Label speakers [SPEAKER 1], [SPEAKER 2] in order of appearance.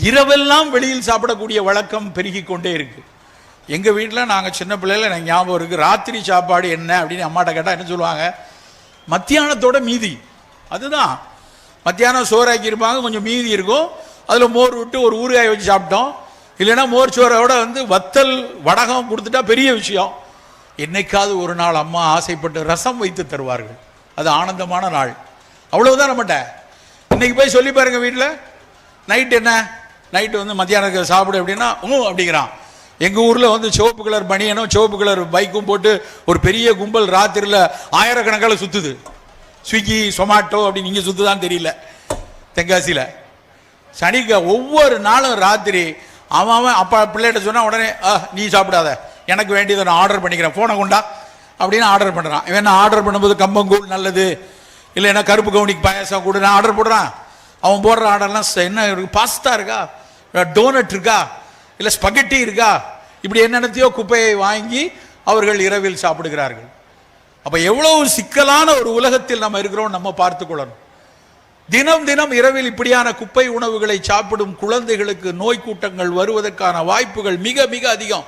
[SPEAKER 1] இரவெல்லாம் வெளியில் சாப்பிடக்கூடிய வழக்கம் பெருகி கொண்டே இருக்கு. எங்க வீட்டில் நாங்கள் சின்ன பிள்ளையில எனக்கு ஞாபகம் இருக்கு. ராத்திரி சாப்பாடு என்ன அப்படின்னு அம்மாட்ட கேட்டால் என்ன சொல்லுவாங்க? மத்தியானத்தோட மீதி. அதுதான். மத்தியானம் சோறாக்கி இருப்பாங்க கொஞ்சம் மீதி இருக்கும். அதில் மோர் விட்டு ஒரு ஊறுகாய் வச்சு சாப்பிட்டோம். இல்லைன்னா மோர் சோறோட வந்து வத்தல் வடகம் கொடுத்துட்டா பெரிய விஷயம். என்னைக்காவது ஒரு நாள் அம்மா ஆசைப்பட்டு ரசம் வைத்து தருவார்கள். அது ஆனந்தமான நாள். அவ்வளவுதான் நம்மகிட்ட இன்னைக்கு போய் சொல்லி பாருங்க வீட்டில் நைட் என்ன? நைட்டு வந்து மத்தியானம் சாப்பிடு அப்படின்னா ம் அப்படிங்கிறான். எங்கள் ஊரில் வந்து சிவப்பு கலர் பனியனும் சிவப்பு கலர் பைக்கும் போட்டு ஒரு பெரிய கும்பல் ராத்திரியில் ஆயிரக்கணக்கால் சுற்றுது ஸ்விக்கி சொமாட்டோ அப்படின்னு இங்கே சுற்றுதான் தெரியல தென்காசியில். சனிக்க ஒவ்வொரு நாளும் ராத்திரி அவன் அவன் அப்பா பிள்ளைகிட்ட சொன்னால் உடனே "ஆ, நீ சாப்பிடாத. எனக்கு வேண்டியதை நான் ஆர்டர் பண்ணிக்கிறேன். ஃபோனை கொண்டா அப்படின்னு ஆர்டர் பண்ணுறான் இவன் நான் ஆர்டர் பண்ணும்போது கம்பங்கூழ் நல்லது. இல்லைன்னா கருப்பு கவுனிக்கு பாயாசம் கொடு நான் ஆர்டர் போடுறான். அவன் போடுற ஆர்டர்லாம் என்ன இருக்கு? பாஸ்தா இருக்கா? டோனட் இருக்கா? இல்லை ஸ்பகட்டி இருக்கா? இப்படி என்னென்னத்தையோ குப்பையை வாங்கி அவர்கள் இரவில் சாப்பிடுகிறார்கள். அப்போ எவ்வளவு சிக்கலான ஒரு உலகத்தில் நம்ம இருக்கிறோம் நம்ம பார்த்து கொள்ளணும். தினம் தினம் இரவில் இப்படியான குப்பை உணவுகளை சாப்பிடும் குழந்தைகளுக்கு நோய் கூட்டங்கள் வருவதற்கான வாய்ப்புகள் மிக மிக அதிகம்.